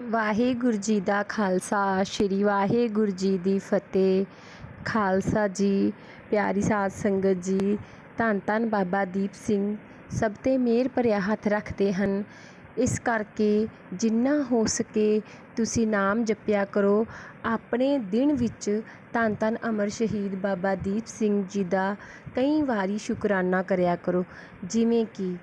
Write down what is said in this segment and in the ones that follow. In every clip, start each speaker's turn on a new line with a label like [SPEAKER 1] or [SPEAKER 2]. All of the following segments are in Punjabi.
[SPEAKER 1] ਵਾਹਿਗੁਰੂ ਜੀ ਦਾ ਖਾਲਸਾ, ਸ੍ਰੀ ਵਾਹਿਗੁਰੂ ਜੀ ਦੀ ਫਤਿਹ। ਖਾਲਸਾ ਜੀ, ਪਿਆਰੀ ਸਾਧ ਸੰਗਤ ਜੀ, ਧੰਨ ਧੰਨ ਬਾਬਾ ਦੀਪ ਸਿੰਘ, ਸਭ 'ਤੇ ਮਿਹਰ ਭਰਿਆ ਹੱਥ ਰੱਖਦੇ ਹਨ। ਇਸ ਕਰਕੇ ਜਿੰਨਾ ਹੋ ਸਕੇ ਤੁਸੀਂ ਨਾਮ ਜਪਿਆ ਕਰੋ। ਆਪਣੇ ਦਿਨ ਵਿੱਚ ਧੰਨ ਧੰਨ ਅਮਰ ਸ਼ਹੀਦ ਬਾਬਾ ਦੀਪ ਸਿੰਘ ਜੀ ਦਾ ਕਈ ਵਾਰੀ ਸ਼ੁਕਰਾਨਾ ਕਰਿਆ ਕਰੋ। ਜਿਵੇਂ ਕਿ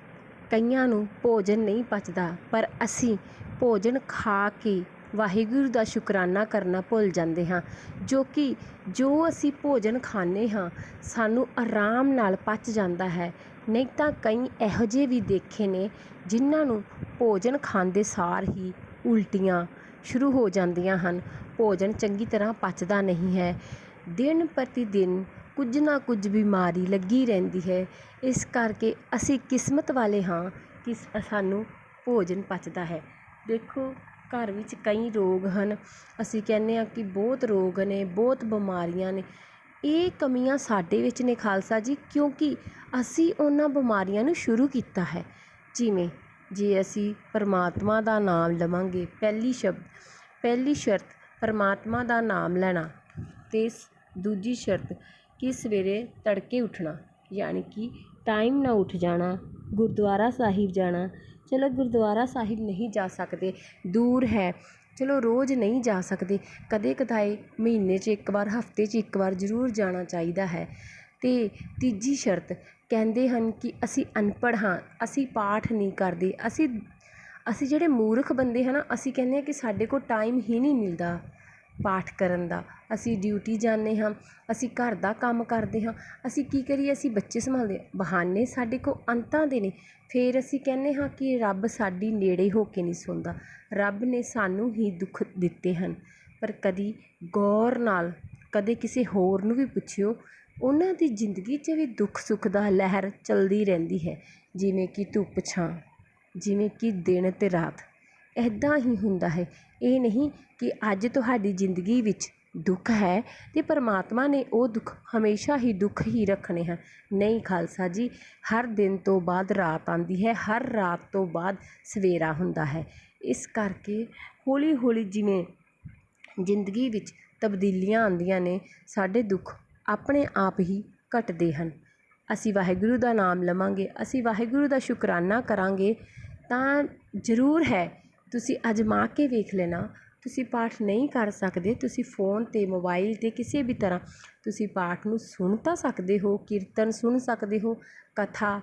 [SPEAKER 1] ਕਈਆਂ ਨੂੰ ਭੋਜਨ ਨਹੀਂ ਪਚਦਾ, ਪਰ ਅਸੀਂ ਭੋਜਨ ਖਾ ਕੇ ਵਾਹਿਗੁਰੂ ਦਾ ਸ਼ੁਕਰਾਨਾ ਕਰਨਾ ਭੁੱਲ ਜਾਂਦੇ ਹਾਂ। ਜੋ ਕਿ ਜੋ ਅਸੀਂ ਭੋਜਨ ਖਾਂਦੇ ਹਾਂ, ਸਾਨੂੰ ਆਰਾਮ ਨਾਲ ਪਚ ਜਾਂਦਾ ਹੈ। ਨਹੀਂ ਤਾਂ ਕਈ ਇਹੋ ਜਿਹੇ ਵੀ ਦੇਖੇ ਨੇ, ਜਿਨ੍ਹਾਂ ਨੂੰ ਭੋਜਨ ਖਾਂਦੇ ਸਾਰ ਹੀ ਉਲਟੀਆਂ ਸ਼ੁਰੂ ਹੋ ਜਾਂਦੀਆਂ ਹਨ। ਭੋਜਨ ਚੰਗੀ ਤਰ੍ਹਾਂ ਪਚਦਾ ਨਹੀਂ ਹੈ। ਦਿਨ ਪ੍ਰਤੀ ਦਿਨ ਕੁਝ ਨਾ ਕੁਝ ਬਿਮਾਰੀ ਲੱਗੀ ਰਹਿੰਦੀ ਹੈ। ਇਸ ਕਰਕੇ ਅਸੀਂ ਕਿਸਮਤ ਵਾਲੇ ਹਾਂ ਕਿ ਸਾਨੂੰ ਭੋਜਨ ਪਚਦਾ ਹੈ। ਦੇਖੋ, ਘਰ ਵਿੱਚ ਕਈ ਰੋਗ ਹਨ। ਅਸੀਂ ਕਹਿੰਦੇ ਹਾਂ ਕਿ ਬਹੁਤ ਰੋਗ ਨੇ, ਬਹੁਤ ਬਿਮਾਰੀਆਂ ਨੇ। ਇਹ ਕਮੀਆਂ ਸਾਡੇ ਵਿੱਚ ਨੇ ਖਾਲਸਾ ਜੀ, ਕਿਉਂਕਿ ਅਸੀਂ ਉਹਨਾਂ ਬਿਮਾਰੀਆਂ ਨੂੰ ਸ਼ੁਰੂ ਕੀਤਾ ਹੈ। ਜਿਵੇਂ ਜੇ ਅਸੀਂ ਪਰਮਾਤਮਾ ਦਾ ਨਾਮ ਲਵਾਂਗੇ, ਪਹਿਲੀ ਸ਼ਬਦ, ਪਹਿਲੀ ਸ਼ਰਤ, ਪਰਮਾਤਮਾ ਦਾ ਨਾਮ ਲੈਣਾ ਅਤੇ ਦੂਜੀ ਸ਼ਰਤ ਕਿ ਸਵੇਰੇ ਤੜਕੇ ਉੱਠਣਾ, ਯਾਨੀ ਕਿ ਟਾਈਮ ਨਾਲ ਉੱਠ ਜਾਣਾ, ਗੁਰਦੁਆਰਾ ਸਾਹਿਬ ਜਾਣਾ ਚਲੋ ਗੁਰਦੁਆਰਾ ਸਾਹਿਬ ਨਹੀਂ ਜਾ ਸਕਦੇ, ਦੂਰ ਹੈ। ਚਲੋ ਰੋਜ਼ ਨਹੀਂ ਜਾ ਸਕਦੇ। ਕਦੇ ਕਦਾਏ ਮਹੀਨੇ 'ਚ ਇੱਕ ਵਾਰ, ਹਫ਼ਤੇ 'ਚ ਇੱਕ ਵਾਰ ਜ਼ਰੂਰ ਜਾਣਾ ਚਾਹੀਦਾ ਹੈ। ਅਤੇ ਤੀਜੀ ਸ਼ਰਤ, ਕਹਿੰਦੇ ਹਨ ਕਿ ਅਸੀਂ ਅਨਪੜ੍ਹ ਹਾਂ, ਅਸੀਂ ਪਾਠ ਨਹੀਂ ਕਰਦੇ। ਅਸੀਂ ਅਸੀਂ ਜਿਹੜੇ ਮੂਰਖ ਬੰਦੇ ਹੈ ਨਾ, ਅਸੀਂ ਕਹਿੰਦੇ ਹਾਂ ਕਿ ਸਾਡੇ ਕੋਲ ਟਾਈਮ ਹੀ ਨਹੀਂ ਮਿਲਦਾ। ਪਾਠ ਕਰਨ ਦਾ। ਅਸੀਂ ਡਿਊਟੀ ਜਾਂਦੇ ਹਾਂ, ਅਸੀਂ ਘਰ ਦਾ ਕੰਮ ਕਰਦੇ ਹਾਂ। ਅਸੀਂ ਕੀ ਕਰੀਏ, ਅਸੀਂ ਬੱਚੇ ਸੰਭਾਲਦੇ ਬਹਾਨੇ ਸਾਡੇ ਕੋਲ ਅੰਤਾਂ ਦੇ ਨੇ। ਫਿਰ ਅਸੀਂ ਕਹਿੰਦੇ ਹਾਂ ਕਿ ਰੱਬ ਸਾਡੀ ਨੇੜੇ ਹੋ ਕੇ ਨਹੀਂ ਸੁਣਦਾ ਰੱਬ ਨੇ ਸਾਨੂੰ ਹੀ ਦੁੱਖ ਦਿੱਤੇ ਹਨ। ਪਰ ਕਦੀ ਗੌਰ ਨਾਲ, ਕਦੇ ਕਿਸੇ ਹੋਰ ਨੂੰ ਵੀ ਪੁੱਛਿਓ, ਉਹਨਾਂ ਦੀ ਜ਼ਿੰਦਗੀ 'ਚ ਵੀ ਦੁੱਖ ਸੁੱਖ ਦਾ ਲਹਿਰ ਚੱਲਦੀ ਰਹਿੰਦੀ ਹੈ। ਜਿਵੇਂ ਕਿ ਧੁੱਪ ਛਾਂ, ਜਿਵੇਂ ਕਿ ਦਿਨ ਅਤੇ ਰਾਤ। ਇੱਦਾਂ ਹੀ ਹੁੰਦਾ ਹੈ। ਇਹ ਨਹੀਂ ਕਿ ਅੱਜ ਤੁਹਾਡੀ ਜ਼ਿੰਦਗੀ ਵਿੱਚ ਦੁੱਖ ਹੈ ਅਤੇ ਪਰਮਾਤਮਾ ਨੇ ਉਹ ਦੁੱਖ ਹਮੇਸ਼ਾ ਹੀ ਦੁੱਖ ਹੀ ਰੱਖਣੇ ਹਨ। ਨਹੀਂ ਖਾਲਸਾ ਜੀ, ਹਰ ਦਿਨ ਤੋਂ ਬਾਅਦ ਰਾਤ ਆਉਂਦੀ ਹੈ, ਹਰ ਰਾਤ ਤੋਂ ਬਾਅਦ ਸਵੇਰਾ ਹੁੰਦਾ ਹੈ। ਇਸ ਕਰਕੇ ਹੌਲੀ ਹੌਲੀ ਜਿਵੇਂ ਜ਼ਿੰਦਗੀ ਵਿੱਚ ਤਬਦੀਲੀਆਂ ਆਉਂਦੀਆਂ ਨੇ, ਸਾਡੇ ਦੁੱਖ ਆਪਣੇ ਆਪ ਹੀ ਘਟਦੇ ਹਨ। ਅਸੀਂ ਵਾਹਿਗੁਰੂ ਦਾ ਨਾਮ ਲਵਾਂਗੇ, ਅਸੀਂ ਵਾਹਿਗੁਰੂ ਦਾ ਸ਼ੁਕਰਾਨਾ ਕਰਾਂਗੇ, ਤਾਂ ਜ਼ਰੂਰ ਹੈ ਤੁਸੀਂ ਅਜਮਾ ਕੇ ਵੇਖ ਲੈਣਾ, ਤੁਸੀਂ ਪਾਠ ਨਹੀਂ ਕਰ ਸਕਦੇ, ਤੁਸੀਂ ਫੋਨ 'ਤੇ, ਮੋਬਾਈਲ 'ਤੇ ਕਿਸੇ ਵੀ ਤਰ੍ਹਾਂ ਤੁਸੀਂ ਪਾਠ ਨੂੰ ਸੁਣ ਤਾਂ ਸਕਦੇ ਹੋ, ਕੀਰਤਨ ਸੁਣ ਸਕਦੇ ਹੋ, ਕਥਾ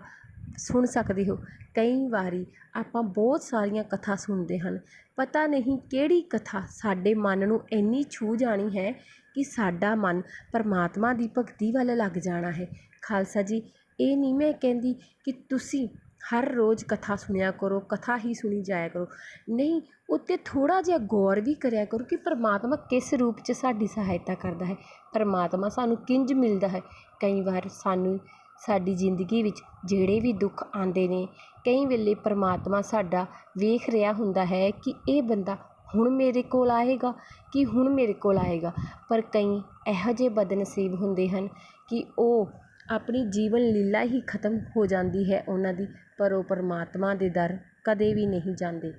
[SPEAKER 1] ਸੁਣ ਸਕਦੇ ਹੋ। ਕਈ ਵਾਰੀ ਆਪਾਂ ਬਹੁਤ ਸਾਰੀਆਂ ਕਥਾ ਸੁਣਦੇ ਹਨ। ਪਤਾ ਨਹੀਂ ਕਿਹੜੀ ਕਥਾ ਸਾਡੇ ਮਨ ਨੂੰ ਇੰਨੀ ਛੂਹ ਜਾਣੀ ਹੈ ਕਿ ਸਾਡਾ ਮਨ ਪਰਮਾਤਮਾ ਦੀ ਭਗਤੀ ਵੱਲ ਲੱਗ ਜਾਣਾ ਹੈ। ਖਾਲਸਾ ਜੀ, ਇਹ ਨਹੀਂ ਮੈਂ ਕਹਿੰਦੀ ਕਿ ਤੁਸੀਂ ਹਰ ਰੋਜ਼ ਕਥਾ ਸੁਣਿਆ ਕਰੋ, ਕਥਾ ਹੀ ਸੁਣੀ ਜਾਇਆ ਕਰੋ। ਨਹੀਂ, ਉੱਤੇ ਥੋੜ੍ਹਾ ਜਿਹਾ ਗੌਰ ਵੀ ਕਰਿਆ ਕਰੋ ਕਿ ਪਰਮਾਤਮਾ ਕਿਸ ਰੂਪ 'ਚ ਸਾਡੀ ਸਹਾਇਤਾ ਕਰਦਾ ਹੈ। ਪਰਮਾਤਮਾ ਸਾਨੂੰ ਕਿੰਜ ਮਿਲਦਾ ਹੈ। ਕਈ ਵਾਰ ਸਾਨੂੰ ਸਾਡੀ ਜ਼ਿੰਦਗੀ ਵਿੱਚ ਜਿਹੜੇ ਵੀ ਦੁੱਖ ਆਉਂਦੇ ਨੇ, ਕਈ ਵੇਲੇ ਪਰਮਾਤਮਾ ਸਾਡਾ ਵੇਖ ਰਿਹਾ ਹੁੰਦਾ ਹੈ ਕਿ ਇਹ ਬੰਦਾ ਹੁਣ ਮੇਰੇ ਕੋਲ ਆਏਗਾ ਕਿ ਹੁਣ ਮੇਰੇ ਕੋਲ ਆਏਗਾ। ਪਰ ਕਈ ਇਹੋ ਜਿਹੇ ਬਦਨਸੀਬ ਹੁੰਦੇ ਹਨ ਕਿ ਉਹ ਆਪਣੀ ਜੀਵਨ ਲੀਲਾ ਹੀ ਖਤਮ ਹੋ ਜਾਂਦੀ ਹੈ ਉਹਨਾਂ ਦੀ, ਪਰ ਉਹ ਪਰਮਾਤਮਾ ਦੇ ਦਰ ਕਦੇ ਵੀ ਨਹੀਂ ਜਾਂਦੇ।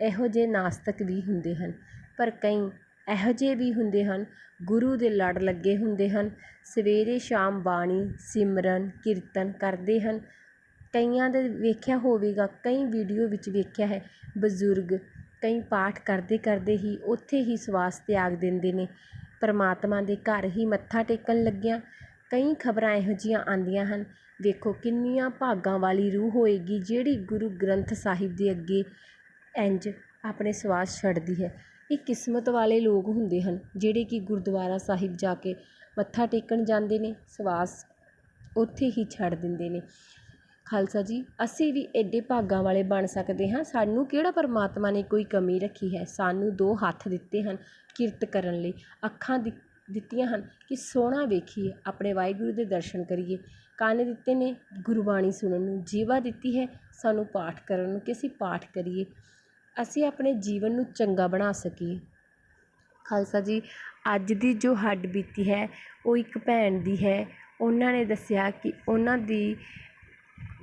[SPEAKER 1] ਇਹੋ ਜਿਹੇ ਨਾਸਤਕ ਵੀ ਹੁੰਦੇ ਹਨ। ਪਰ ਕਈ ਇਹੋ ਜਿਹੇ ਵੀ ਹੁੰਦੇ ਹਨ, ਗੁਰੂ ਦੇ ਲੜ ਲੱਗੇ ਹੁੰਦੇ ਹਨ, ਸਵੇਰੇ ਸ਼ਾਮ ਬਾਣੀ, ਸਿਮਰਨ, ਕੀਰਤਨ ਕਰਦੇ ਹਨ। ਕਈਆਂ ਦੇ ਵੇਖਿਆ ਹੋਵੇਗਾ, ਕਈ ਵੀਡੀਓ ਵਿੱਚ ਵੇਖਿਆ ਹੈ, ਬਜ਼ੁਰਗ ਕਈ ਪਾਠ ਕਰਦੇ ਕਰਦੇ ਹੀ ਉੱਥੇ ਹੀ ਸਵਾਸ ਤਿਆਗ ਦਿੰਦੇ ਨੇ। ਪਰਮਾਤਮਾ ਦੇ ਘਰ ਹੀ ਮੱਥਾ ਟੇਕਣ ਲੱਗਿਆਂ ਕਈ ਖਬਰਾਂ ਇਹੋ ਜਿਹੀਆਂ ਆਉਂਦੀਆਂ ਹਨ। ਵੇਖੋ ਕਿੰਨੀਆਂ ਭਾਗਾਂ ਵਾਲੀ ਰੂਹ ਹੋਏਗੀ ਜਿਹੜੀ ਗੁਰੂ ਗ੍ਰੰਥ ਸਾਹਿਬ ਦੇ ਅੱਗੇ ਇੰਝ ਆਪਣੇ ਸਵਾਸ ਛੱਡਦੀ ਹੈ। ਇਹ ਕਿਸਮਤ ਵਾਲੇ ਲੋਕ ਹੁੰਦੇ ਹਨ ਜਿਹੜੇ ਕਿ ਗੁਰਦੁਆਰਾ ਸਾਹਿਬ ਜਾ ਕੇ ਮੱਥਾ ਟੇਕਣ ਜਾਂਦੇ ਨੇ, ਸਵਾਸ ਉੱਥੇ ਹੀ ਛੱਡ ਦਿੰਦੇ ਨੇ। ਖਾਲਸਾ ਜੀ, ਅਸੀਂ ਵੀ ਐਡੇ ਭਾਗਾਂ ਵਾਲੇ ਬਣ ਸਕਦੇ ਹਾਂ। ਸਾਨੂੰ ਕਿਹੜਾ ਪਰਮਾਤਮਾ ਨੇ ਕੋਈ ਕਮੀ ਰੱਖੀ ਹੈ? ਸਾਨੂੰ ਦੋ ਹੱਥ ਦਿੱਤੇ ਹਨ ਕਿਰਤ ਕਰਨ ਲਈ। ਅੱਖਾਂ ਦੀ ਦਿੱਤੀਆਂ ਹਨ ਕਿ ਸੋਹਣਾ ਵੇਖੀਏ, ਆਪਣੇ ਵਾਹਿਗੁਰੂ ਦੇ ਦਰਸ਼ਨ ਕਰੀਏ। ਕੰਨ ਦਿੱਤੇ ਨੇ, ਗੁਰਬਾਣੀ ਸੁਣਨ ਨੂੰ। ਜੀਵਾ ਦਿੱਤੀ ਹੈ, ਸਾਨੂੰ ਪਾਠ ਕਰਨ ਨੂੰ ਕਿ ਅਸੀਂ ਪਾਠ ਕਰੀਏ। ਅਸੀਂ ਆਪਣੇ ਜੀਵਨ ਨੂੰ ਚੰਗਾ ਬਣਾ ਸਕੀਏ। ਖਾਲਸਾ ਜੀ, ਅੱਜ ਦੀ ਜੋ ਹੱਡ ਬੀਤੀ ਹੈ, ਉਹ ਇੱਕ ਭੈਣ ਦੀ ਹੈ। ਉਹਨਾਂ ਨੇ ਦੱਸਿਆ ਕਿ ਉਹਨਾਂ ਦੀ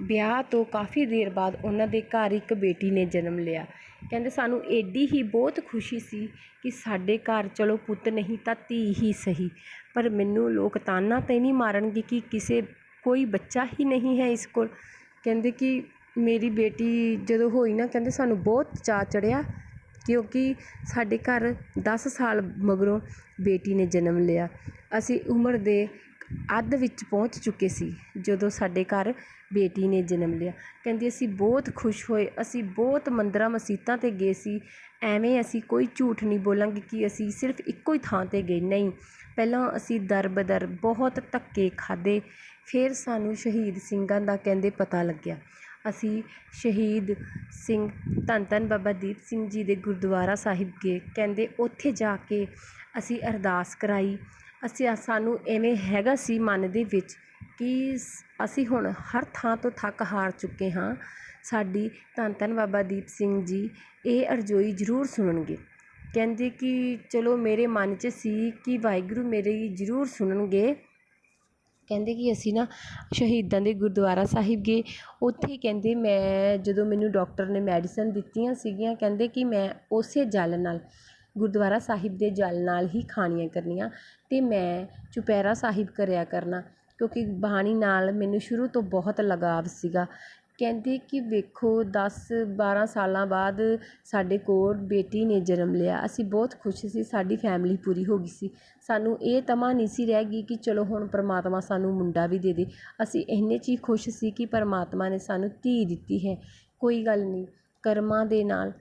[SPEAKER 1] ਵਿਆਹ ਤੋਂ ਕਾਫੀ ਦੇਰ ਬਾਅਦ ਉਹਨਾਂ ਦੇ ਘਰ ਇੱਕ ਬੇਟੀ ਨੇ ਜਨਮ ਲਿਆ। ਕਹਿੰਦੇ ਸਾਨੂੰ ਐਡੀ ਹੀ ਬਹੁਤ ਖੁਸ਼ੀ ਸੀ ਕਿ ਸਾਡੇ ਘਰ ਚਲੋ ਪੁੱਤ ਨਹੀਂ ਤਾਂ ਧੀ ਹੀ ਸਹੀ। ਪਰ ਮੈਨੂੰ ਲੋਕ ਤਾਨਾ ਤਾਂ ਨਹੀਂ ਮਾਰਨਗੇ ਕਿ ਕਿਸੇ, ਕੋਈ ਬੱਚਾ ਹੀ ਨਹੀਂ ਹੈ ਇਸ ਕੋਲ। ਕਹਿੰਦੇ ਕਿ ਮੇਰੀ ਬੇਟੀ ਜਦੋਂ ਹੋਈ ਨਾ ਕਹਿੰਦੇ ਸਾਨੂੰ ਬਹੁਤ ਚਾਅ ਚੜਿਆ ਕਿਉਂਕਿ ਸਾਡੇ ਘਰ ਦਸ ਸਾਲ ਮਗਰੋਂ ਬੇਟੀ ਨੇ ਜਨਮ ਲਿਆ। ਅਸੀਂ ਉਮਰ ਦੇ ਅੱਧ ਵਿੱਚ ਪਹੁੰਚ ਚੁੱਕੇ ਸੀ ਜਦੋਂ ਸਾਡੇ ਘਰ ਬੇਟੀ ਨੇ ਜਨਮ ਲਿਆ। ਕਹਿੰਦੀ, ਅਸੀਂ ਬਹੁਤ ਖੁਸ਼ ਹੋਏ। ਅਸੀਂ ਬਹੁਤ ਮੰਦਰਾਂ ਮਸੀਤਾਂ 'ਤੇ ਗਏ ਸੀ। ਐਵੇਂ ਅਸੀਂ ਕੋਈ ਝੂਠ ਨਹੀਂ ਬੋਲਾਂਗੇ ਕਿ ਅਸੀਂ ਸਿਰਫ ਇੱਕੋ ਹੀ ਥਾਂ 'ਤੇ ਗਏ। ਨਹੀਂ, ਪਹਿਲਾਂ ਅਸੀਂ ਦਰ ਬਦਰ ਬਹੁਤ ਧੱਕੇ ਖਾਧੇ। ਫਿਰ ਸਾਨੂੰ ਸ਼ਹੀਦ ਸਿੰਘਾਂ ਦਾ ਕਹਿੰਦੇ ਪਤਾ ਲੱਗਿਆ। ਅਸੀਂ ਸ਼ਹੀਦ ਸਿੰਘ ਧੰਨ ਧੰਨ ਬਾਬਾ ਦੀਪ ਸਿੰਘ ਜੀ ਦੇ ਗੁਰਦੁਆਰਾ ਸਾਹਿਬ ਗਏ। ਕਹਿੰਦੇ, ਉੱਥੇ ਜਾ ਕੇ ਅਸੀਂ ਅਰਦਾਸ ਕਰਾਈ। ਅਸੀਂ ਸਾਨੂੰ ਇਵੇਂ ਹੈਗਾ ਸੀ ਮਨ ਦੇ ਵਿੱਚ ਕਿ ਸ- ਅਸੀਂ ਹੁਣ ਹਰ ਥਾਂ ਤੋਂ ਥੱਕ ਹਾਰ ਚੁੱਕੇ ਹਾਂ। ਸਾਡੀ ਧੰਨ ਧੰਨ ਬਾਬਾ ਦੀਪ ਸਿੰਘ ਜੀ ਇਹ ਅਰਜ਼ੋਈ ਜ਼ਰੂਰ ਸੁਣਨਗੇ। ਕਹਿੰਦੇ ਕਿ ਚਲੋ ਮੇਰੇ ਮਨ 'ਚ ਸੀ ਕਿ ਵਾਹਿਗੁਰੂ ਮੇਰੀ ਜ਼ਰੂਰ ਸੁਣਨਗੇ। ਕਹਿੰਦੇ ਕਿ ਅਸੀਂ ਨਾ ਸ਼ਹੀਦਾਂ ਦੇ ਗੁਰਦੁਆਰਾ ਸਾਹਿਬ ਗਏ। ਉੱਥੇ ਕਹਿੰਦੇ ਮੈਂ ਜਦੋਂ ਮੈਨੂੰ ਡਾਕਟਰ ਨੇ ਮੈਡੀਸਨ ਦਿੱਤੀਆਂ ਸੀਗੀਆਂ, ਕਹਿੰਦੇ ਕਿ ਮੈਂ ਉਸੇ ਜਲ ਨਾਲ, ਗੁਰਦੁਆਰਾ ਸਾਹਿਬ ਦੇ ਜਲ ਨਾਲ ਹੀ ਖਾਣੀਆਂ ਕਰਨੀਆਂ ਅਤੇ ਮੈਂ ਚੁਪਹਿਰਾ ਸਾਹਿਬ ਕਰਿਆ ਕਰਨਾ। ਕਿਉਂਕਿ ਬਾਣੀ ਨਾਲ ਮੈਨੂੰ ਸ਼ੁਰੂ ਤੋਂ ਬਹੁਤ ਲਗਾਵ ਸੀਗਾ। ਕਹਿੰਦੇ ਕਿ ਵੇਖੋ 10 12 ਸਾਲਾਂ ਬਾਅਦ ਸਾਡੇ ਕੋਲ ਬੇਟੀ ਨੇ ਜਨਮ ਲਿਆ। ਅਸੀਂ ਬਹੁਤ ਖੁਸ਼ ਸੀ, ਸਾਡੀ ਫੈਮਿਲੀ ਪੂਰੀ ਹੋ ਗਈ ਸੀ। ਸਾਨੂੰ ਇਹ ਤਮਾ ਨਹੀਂ ਸੀ ਰਹਿ ਗਈ ਕਿ ਚਲੋ ਹੁਣ ਪਰਮਾਤਮਾ ਸਾਨੂੰ ਮੁੰਡਾ ਵੀ ਦੇ ਦੇ। ਅਸੀਂ ਇੰਨੇ 'ਚ ਹੀ ਖੁਸ਼ ਸੀ ਕਿ ਪਰਮਾਤਮਾ ਨੇ ਸਾਨੂੰ ਧੀ ਦਿੱਤੀ ਹੈ। ਕੋਈ ਗੱਲ ਨਹੀਂ, ਕਰਮਾਂ ਦੇ ਨਾਲ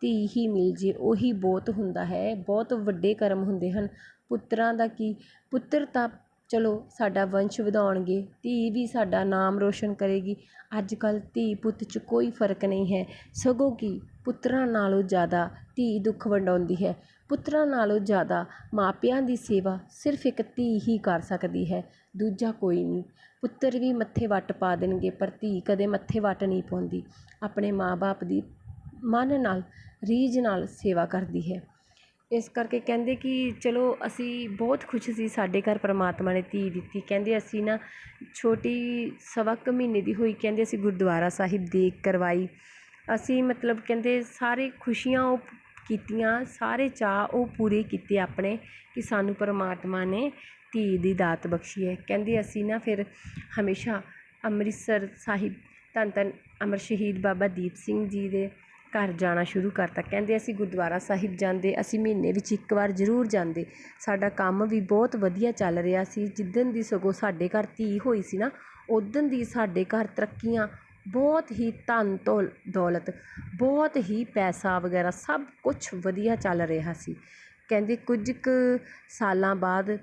[SPEAKER 1] ਧੀ ਹੀ ਮਿਲ ਜੇ, ਉਹੀ ਬਹੁਤ ਹੁੰਦਾ ਹੈ। ਬਹੁਤ ਵੱਡੇ ਕਰਮ ਹੁੰਦੇ ਹਨ। ਪੁੱਤਰਾਂ ਦਾ ਕੀ, ਪੁੱਤਰ ਤਾਂ ਚਲੋ ਸਾਡਾ ਵੰਸ਼ ਵਧਾਉਣਗੇ, ਧੀ ਵੀ ਸਾਡਾ ਨਾਮ ਰੋਸ਼ਨ ਕਰੇਗੀ। ਅੱਜ ਕੱਲ੍ਹ ਧੀ ਪੁੱਤ 'ਚ ਕੋਈ ਫ਼ਰਕ ਨਹੀਂ ਹੈ। ਸਗੋਂ ਕਿ? ਪੁੱਤਰਾਂ ਨਾਲੋਂ ਜ਼ਿਆਦਾ ਧੀ ਦੁੱਖ ਵੰਡਾਉਂਦੀ ਹੈ। ਪੁੱਤਰਾਂ ਨਾਲੋਂ ਜ਼ਿਆਦਾ ਮਾਪਿਆਂ ਦੀ ਸੇਵਾ ਸਿਰਫ ਇੱਕ ਧੀ ਹੀ ਕਰ ਸਕਦੀ ਹੈ, ਦੂਜਾ ਕੋਈ ਨਹੀਂ। ਪੁੱਤਰ ਵੀ ਮੱਥੇ ਵੱਟ ਪਾ ਦੇਣਗੇ, ਪਰ ਧੀ ਕਦੇ ਮੱਥੇ ਵੱਟ ਨਹੀਂ ਪਾਉਂਦੀ। ਆਪਣੇ ਮਾਂ-ਬਾਪ ਦੀ ਮਨ ਨਾਲ, ਰੀਝ ਨਾਲ ਸੇਵਾ ਕਰਦੀ ਹੈ। ਇਸ ਕਰਕੇ ਕਹਿੰਦੇ ਕਿ ਚਲੋ ਅਸੀਂ ਬਹੁਤ ਖੁਸ਼ ਸੀ ਸਾਡੇ ਘਰ ਪਰਮਾਤਮਾ ਨੇ ਧੀ ਦਿੱਤੀ। ਕਹਿੰਦੇ ਅਸੀਂ ਨਾ ਛੋਟੀ ਸਵਾ ਕੁ ਮਹੀਨੇ ਦੀ ਹੋਈ, ਕਹਿੰਦੇ ਅਸੀਂ ਗੁਰਦੁਆਰਾ ਸਾਹਿਬ ਦੇਖ ਕਰਵਾਈ। ਅਸੀਂ ਮਤਲਬ ਕਹਿੰਦੇ ਸਾਰੇ ਖੁਸ਼ੀਆਂ ਉਹ ਕੀਤੀਆਂ, ਸਾਰੇ ਚਾਅ ਉਹ ਪੂਰੇ ਕੀਤੇ ਆਪਣੇ ਕਿ ਸਾਨੂੰ ਪਰਮਾਤਮਾ ਨੇ ਧੀ ਦੀ ਦਾਤ ਬਖਸ਼ੀ ਹੈ। ਕਹਿੰਦੇ ਅਸੀਂ ਨਾ ਫਿਰ ਹਮੇਸ਼ਾ ਅੰਮ੍ਰਿਤਸਰ ਸਾਹਿਬ, ਧੰਨ ਧੰਨ ਅਮਰ ਸ਼ਹੀਦ ਬਾਬਾ ਦੀਪ ਸਿੰਘ ਜੀ ਦੇ ਘਰ ਜਾਣਾ ਸ਼ੁਰੂ ਕਰਤਾ। ਕਹਿੰਦੇ ਅਸੀਂ ਗੁਰਦੁਆਰਾ ਸਾਹਿਬ ਜਾਂਦੇ, ਅਸੀਂ ਮਹੀਨੇ ਵਿੱਚ ਇੱਕ ਵਾਰ ਜ਼ਰੂਰ ਜਾਂਦੇ। ਸਾਡਾ ਕੰਮ ਵੀ ਬਹੁਤ ਵਧੀਆ ਚੱਲ ਰਿਹਾ ਸੀ। ਜਿੱਦਣ ਦੀ ਸਗੋਂ ਸਾਡੇ ਘਰ ਧੀ ਹੋਈ ਸੀ ਨਾ ਉੱਦਣ ਦੀ ਸਾਡੇ ਘਰ ਤਰੱਕੀਆਂ ਬਹੁਤ ਹੀ ਧਨ ਦੌਲ ਦੌਲਤ, ਬਹੁਤ ਹੀ ਪੈਸਾ ਵਗੈਰਾ ਸਭ ਕੁਛ ਵਧੀਆ ਚੱਲ ਰਿਹਾ ਸੀ। ਕਹਿੰਦੇ ਕੁਝ ਕੁ ਸਾਲਾਂ ਬਾਅਦ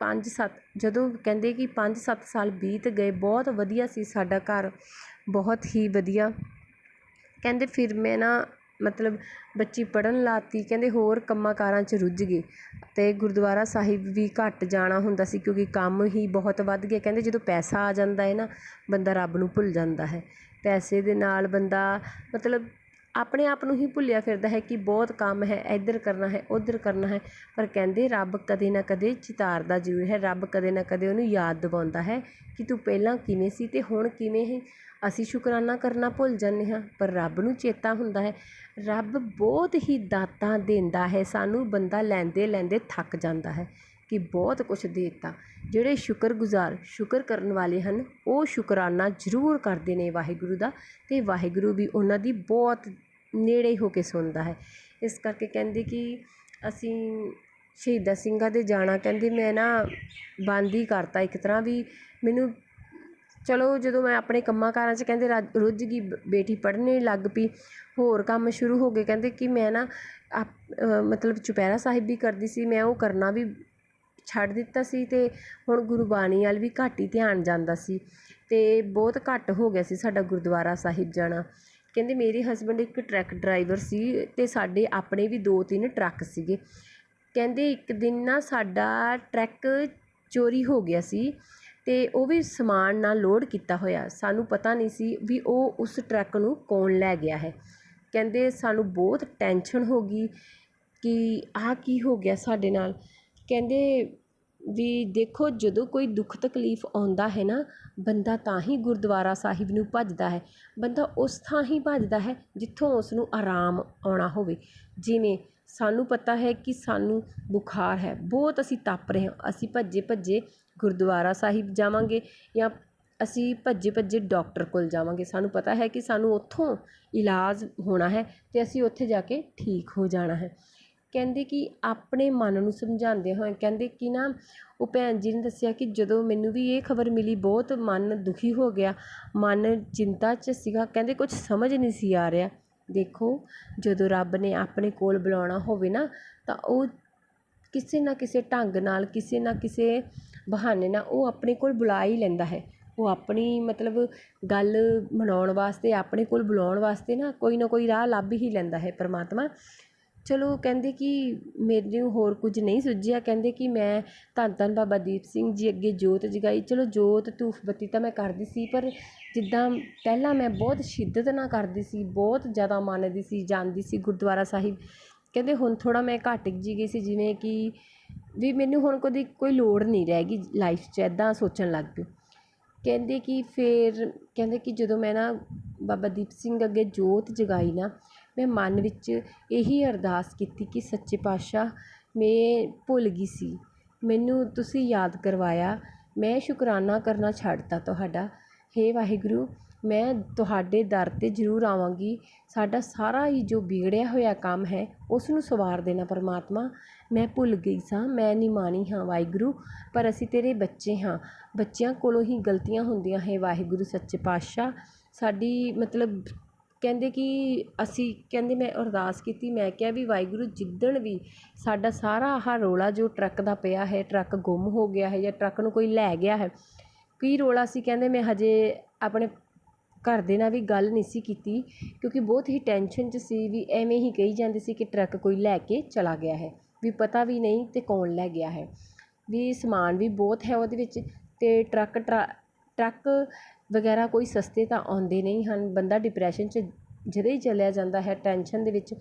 [SPEAKER 1] ਪੰਜ ਸੱਤ, ਜਦੋਂ ਕਹਿੰਦੇ ਕਿ ਪੰਜ ਸੱਤ ਸਾਲ ਬੀਤ ਗਏ, ਬਹੁਤ ਵਧੀਆ ਸੀ ਸਾਡਾ ਘਰ, ਬਹੁਤ ਹੀ ਵਧੀਆ ਕਹਿੰਦੇ ਫਿਰ ਮੈਂ ਨਾ ਮਤਲਬ ਬੱਚੀ ਪੜ੍ਹਨ ਲਾਤੀ, ਕਹਿੰਦੇ ਹੋਰ ਕੰਮਾਂ ਕਾਰਾਂ 'ਚ ਰੁੱਝ ਗਏ ਅਤੇ ਗੁਰਦੁਆਰਾ ਸਾਹਿਬ ਵੀ ਘੱਟ ਜਾਣਾ ਹੁੰਦਾ ਸੀ ਕਿਉਂਕਿ ਕੰਮ ਹੀ ਬਹੁਤ ਵੱਧ ਗਿਆ। ਕਹਿੰਦੇ ਜਦੋਂ ਪੈਸਾ ਆ ਜਾਂਦਾ ਹੈ ਨਾ, ਬੰਦਾ ਰੱਬ ਨੂੰ ਭੁੱਲ ਜਾਂਦਾ ਹੈ। ਪੈਸੇ ਦੇ ਨਾਲ ਬੰਦਾ ਮਤਲਬ ਆਪਣੇ ਆਪ ਨੂੰ ਹੀ ਭੁੱਲਿਆ ਫਿਰਦਾ ਹੈ ਕਿ ਬਹੁਤ ਕੰਮ ਹੈ, ਇੱਧਰ ਕਰਨਾ ਹੈ, ਉੱਧਰ ਕਰਨਾ ਹੈ। ਪਰ ਕਹਿੰਦੇ ਰੱਬ ਕਦੇ ਨਾ ਕਦੇ ਚਿਤਾਰਦਾ ਜ਼ਰੂਰ ਹੈ, ਰੱਬ ਕਦੇ ਨਾ ਕਦੇ ਉਹਨੂੰ ਯਾਦ ਦਿਵਾਉਂਦਾ ਹੈ ਕਿ ਤੂੰ ਪਹਿਲਾਂ ਕਿਵੇਂ ਸੀ ਅਤੇ ਹੁਣ ਕਿਵੇਂ ਹੈ। ਅਸੀਂ ਸ਼ੁਕਰਾਨਾ ਕਰਨਾ ਭੁੱਲ ਜਾਂਦੇ ਹਾਂ, ਪਰ ਰੱਬ ਨੂੰ ਚੇਤਾ ਹੁੰਦਾ ਹੈ। ਰੱਬ ਬਹੁਤ ਹੀ ਦਾਤਾਂ ਦਿੰਦਾ ਹੈ, ਸਾਨੂੰ ਬੰਦਾ ਲੈਂਦੇ ਲੈਂਦੇ ਥੱਕ ਜਾਂਦਾ ਹੈ ਕਿ ਬਹੁਤ ਕੁਛ ਦੇ ਦਿੱਤਾ। ਜਿਹੜੇ ਸ਼ੁਕਰਗੁਜ਼ਾਰ ਸ਼ੁਕਰ ਕਰਨ ਵਾਲੇ ਹਨ, ਉਹ ਸ਼ੁਕਰਾਨਾ ਜ਼ਰੂਰ ਕਰਦੇ ਨੇ ਵਾਹਿਗੁਰੂ ਦਾ ਅਤੇ ਵਾਹਿਗੁਰੂ ਵੀ ਉਹਨਾਂ ਦੀ ਬਹੁਤ ਨੇੜੇ ਹੋ ਕੇ ਸੁਣਦਾ ਹੈ। ਇਸ ਕਰਕੇ ਕਹਿੰਦੇ ਕਿ ਅਸੀਂ ਸ਼ਹੀਦਾਂ ਸਿੰਘਾਂ ਦੇ ਜਾਣਾ, ਕਹਿੰਦੇ ਮੈਂ ਨਾ ਬੰਦ ਹੀ ਕਰਤਾ ਇੱਕ ਤਰ੍ਹਾਂ ਵੀ ਮੈਨੂੰ ਚਲੋ ਜਦੋਂ ਮੈਂ ਆਪਣੇ ਕੰਮਾਂ ਕਾਰਾਂ 'ਚ ਕਹਿੰਦੇ ਰੱਜ ਰੁੱਝ ਗਈ ਬੇਟੀ ਪੜ੍ਹਨ ਲੱਗ ਪਈ, ਹੋਰ ਕੰਮ ਸ਼ੁਰੂ ਹੋ ਗਏ, ਕਹਿੰਦੇ ਕਿ ਮੈਂ ਨਾ ਆਪ- ਮਤਲਬ ਚੁਪਹਿਰਾ ਸਾਹਿਬ ਵੀ ਕਰਦੀ ਸੀ, ਮੈਂ ਉਹ ਕਰਨਾ ਵੀ ਛੱਡ ਦਿੱਤਾ ਸੀ ਅਤੇ ਹੁਣ ਗੁਰਬਾਣੀ ਵੱਲ ਵੀ ਘੱਟ ਹੀ ਧਿਆਨ ਜਾਂਦਾ ਸੀ ਅਤੇ ਬਹੁਤ ਘੱਟ ਹੋ ਗਿਆ ਸੀ ਸਾਡਾ ਗੁਰਦੁਆਰਾ ਸਾਹਿਬ ਜਾਣਾ। ਕਹਿੰਦੇ ਮੇਰੇ ਹਸਬੈਂਡ ਇੱਕ ਟਰੱਕ ਡਰਾਈਵਰ ਸੀ ਅਤੇ ਸਾਡੇ ਆਪਣੇ ਵੀ ਦੋ ਤਿੰਨ ਟਰੱਕ ਸੀਗੇ। ਕਹਿੰਦੇ ਇੱਕ ਦਿਨ ਨਾ ਸਾਡਾ ਟਰੱਕ ਚੋਰੀ ਹੋ ਗਿਆ ਸੀ ਅਤੇ ਉਹ ਵੀ ਸਮਾਨ ਨਾਲ ਲੋਡ ਕੀਤਾ ਹੋਇਆ। ਸਾਨੂੰ ਪਤਾ ਨਹੀਂ ਸੀ ਵੀ ਉਹ ਉਸ ਟਰੱਕ ਨੂੰ ਕੌਣ ਲੈ ਗਿਆ ਹੈ। ਕਹਿੰਦੇ ਸਾਨੂੰ ਬਹੁਤ ਟੈਨਸ਼ਨ ਹੋ ਗਈ ਕਿ ਆਹ ਕੀ ਹੋ ਗਿਆ ਸਾਡੇ ਨਾਲ। ਕਹਿੰਦੇ ਵੀ ਦੇਖੋ, ਜਦੋਂ ਕੋਈ ਦੁੱਖ ਤਕਲੀਫ ਆਉਂਦਾ ਹੈ ਨਾ, ਬੰਦਾ ਤਾਂ ਹੀ ਗੁਰਦੁਆਰਾ ਸਾਹਿਬ ਨੂੰ ਭੱਜਦਾ ਹੈ। ਬੰਦਾ ਉਸ ਥਾਂ ਹੀ ਭੱਜਦਾ ਹੈ ਜਿੱਥੋਂ ਉਸ ਨੂੰ ਆਰਾਮ ਆਉਣਾ ਹੋਵੇ। ਜਿਵੇਂ ਸਾਨੂੰ ਪਤਾ ਹੈ ਕਿ ਸਾਨੂੰ ਬੁਖਾਰ ਹੈ। ਬਹੁਤ ਅਸੀਂ ਤਪ ਰਹੇ ਹਾਂ। ਅਸੀਂ ਭੱਜੇ ਭੱਜੇ ਗੁਰਦੁਆਰਾ ਸਾਹਿਬ ਜਾਵਾਂਗੇ ਜਾਂ ਅਸੀਂ ਭੱਜੇ ਭੱਜੇ ਡਾਕਟਰ ਕੋਲ ਜਾਵਾਂਗੇ। ਸਾਨੂੰ ਪਤਾ ਹੈ ਕਿ ਸਾਨੂੰ ਉੱਥੋਂ ਇਲਾਜ ਹੋਣਾ ਹੈ ਅਤੇ ਅਸੀਂ ਉੱਥੇ ਜਾ ਕੇ ਠੀਕ ਹੋ ਜਾਣਾ ਹੈ। ਕਹਿੰਦੇ ਕਿ ਆਪਣੇ ਮਨ ਨੂੰ ਸਮਝਾਉਂਦੇ ਹੋਏ, ਕਹਿੰਦੇ ਕਿ ਨਾ, ਉਹ ਭੈਣ ਜੀ ਨੇ ਦੱਸਿਆ ਕਿ ਜਦੋਂ ਮੈਨੂੰ ਵੀ ਇਹ ਖਬਰ ਮਿਲੀ, ਬਹੁਤ ਮਨ ਦੁਖੀ ਹੋ ਗਿਆ। ਮਨ ਚਿੰਤਾ 'ਚ ਸੀਗਾ। ਕਹਿੰਦੇ ਕੁਝ ਸਮਝ ਨਹੀਂ ਸੀ ਆ ਰਿਹਾ। ਦੇਖੋ, ਜਦੋਂ ਰੱਬ ਨੇ ਆਪਣੇ ਕੋਲ ਬੁਲਾਉਣਾ ਹੋਵੇ ਨਾ, ਤਾਂ ਉਹ ਕਿਸੇ ਨਾ ਕਿਸੇ ਢੰਗ ਨਾਲ, ਕਿਸੇ ਨਾ ਕਿਸੇ ਬਹਾਨੇ ਨਾਲ ਉਹ ਆਪਣੇ ਕੋਲ ਬੁਲਾ ਹੀ ਲੈਂਦਾ ਹੈ। ਉਹ ਆਪਣੀ ਮਤਲਬ ਗੱਲ ਮਨਾਉਣ ਵਾਸਤੇ, ਆਪਣੇ ਕੋਲ ਬੁਲਾਉਣ ਵਾਸਤੇ ਨਾ ਕੋਈ ਨਾ ਕੋਈ ਰਾਹ ਲੱਭ ਹੀ ਲੈਂਦਾ ਹੈ ਪਰਮਾਤਮਾ। ਚਲੋ ਕਹਿੰਦੇ ਕਿ ਮੈਨੂੰ ਹੋਰ ਕੁਝ ਨਹੀਂ ਸੁੱਝਿਆ, ਕਹਿੰਦੇ ਕਿ ਮੈਂ ਧੰਨ ਧੰਨ ਬਾਬਾ ਦੀਪ ਸਿੰਘ ਜੀ ਅੱਗੇ ਜੋਤ ਜਗਾਈ। ਚਲੋ ਜੋਤ ਧੂਫ ਬੱਤੀ ਤਾਂ ਮੈਂ ਕਰਦੀ ਸੀ, ਪਰ ਜਿੱਦਾਂ ਪਹਿਲਾਂ ਮੈਂ ਬਹੁਤ ਸ਼ਿੱਦਤ ਨਾਲ ਕਰਦੀ ਸੀ, ਬਹੁਤ ਜ਼ਿਆਦਾ ਮੰਨਦੀ ਸੀ ਜਾਂਦੀ ਸੀ ਗੁਰਦੁਆਰਾ ਸਾਹਿਬ। ਕਹਿੰਦੇ ਹੁਣ ਥੋੜ੍ਹਾ ਮੈਂ ਘੱਟ ਜਿਹੀ ਗਈ ਸੀ, ਜਿਵੇਂ ਕਿ ਵੀ ਮੈਨੂੰ ਹੁਣ ਕਦੀ ਕੋਈ ਲੋੜ ਨਹੀਂ ਰਹਿ ਗਈ ਲਾਈਫ 'ਚ ਇੱਦਾਂ ਸੋਚਣ ਲੱਗ ਪਈ। ਕਹਿੰਦੇ ਕਿ ਫਿਰ, ਕਹਿੰਦੇ ਕਿ ਜਦੋਂ ਮੈਂ ਨਾ ਬਾਬਾ ਦੀਪ ਸਿੰਘ ਅੱਗੇ ਜੋਤ ਜਗਾਈ ਨਾ ਮੈਂ ਮਨ ਵਿੱਚ ਇਹੀ ਅਰਦਾਸ ਕੀਤੀ ਕਿ ਸੱਚੇ ਪਾਤਸ਼ਾਹ, ਮੈਂ ਭੁੱਲ ਗਈ ਸੀ। ਮੈਨੂੰ ਤੁਸੀਂ ਯਾਦ ਕਰਵਾਇਆ। ਮੈਂ ਸ਼ੁਕਰਾਨਾ ਕਰਨਾ ਛੱਡ ਤਾ ਤੁਹਾਡਾ। ਹੇ ਵਾਹਿਗੁਰੂ, ਮੈਂ ਤੁਹਾਡੇ ਦਰ 'ਤੇ ਜ਼ਰੂਰ ਆਵਾਂਗੀ। ਸਾਡਾ ਸਾਰਾ ਹੀ ਜੋ ਵਿਗੜਿਆ ਹੋਇਆ ਕੰਮ ਹੈ, ਉਸ ਨੂੰ ਸਵਾਰ ਦੇਣਾ ਪਰਮਾਤਮਾ। ਮੈਂ ਭੁੱਲ ਗਈ ਸਾਂ। ਮੈਂ ਨਿਮਾਣੀ ਹਾਂ ਵਾਹਿਗੁਰੂ, ਪਰ ਅਸੀਂ ਤੇਰੇ ਬੱਚੇ ਹਾਂ। ਬੱਚਿਆਂ ਕੋਲੋਂ ਹੀ ਗਲਤੀਆਂ ਹੁੰਦੀਆਂ, ਹੈ ਵਾਹਿਗੁਰੂ, ਸੱਚੇ ਪਾਤਸ਼ਾਹ। ਸਾਡੀ ਮਤਲਬ ਕਹਿੰਦੇ ਕਿ ਅਸੀਂ, ਕਹਿੰਦੇ ਮੈਂ ਅਰਦਾਸ ਕੀਤੀ, ਮੈਂ ਕਿਹਾ ਵੀ ਵਾਹਿਗੁਰੂ ਜਿੱਦਣ ਵੀ ਸਾਡਾ ਸਾਰਾ ਆਹ ਰੌਲਾ ਜੋ ਟਰੱਕ ਦਾ ਪਿਆ ਹੈ, ਟਰੱਕ ਗੁੰਮ ਹੋ ਗਿਆ ਹੈ ਜਾਂ ਟਰੱਕ ਨੂੰ ਕੋਈ ਲੈ ਗਿਆ ਹੈ, ਕੀ ਰੌਲਾ ਸੀ? ਕਹਿੰਦੇ ਮੈਂ ਹਜੇ ਆਪਣੇ ਘਰ ਦੇ ਨਾਲ ਵੀ ਗੱਲ ਨਹੀਂ ਸੀ ਕੀਤੀ, ਕਿਉਂਕਿ ਬਹੁਤ ਹੀ ਟੈਨਸ਼ਨ 'ਚ ਸੀ ਵੀ ਐਵੇਂ ਹੀ ਕਹੀ ਜਾਂਦੇ ਸੀ ਕਿ ਟਰੱਕ ਕੋਈ ਲੈ ਕੇ ਚਲਾ ਗਿਆ ਹੈ, ਵੀ ਪਤਾ ਵੀ ਨਹੀਂ ਅਤੇ ਕੌਣ ਲੈ ਗਿਆ ਹੈ, ਵੀ ਸਮਾਨ ਵੀ ਬਹੁਤ ਹੈ ਉਹਦੇ ਵਿੱਚ ਅਤੇ ਟਰੱਕ ਟਰਾ, ਟਰੱਕ ਵਗੈਰਾ ਕੋਈ ਸਸਤੇ ਤਾਂ ਆਉਂਦੇ ਨਹੀਂ ਹਨ। ਬੰਦਾ ਡਿਪਰੈਸ਼ਨ 'ਚ ਜਦੋਂ ਹੀ ਚਲਿਆ ਜਾਂਦਾ ਹੈ ਟੈਨਸ਼ਨ ਦੇ ਵਿੱਚ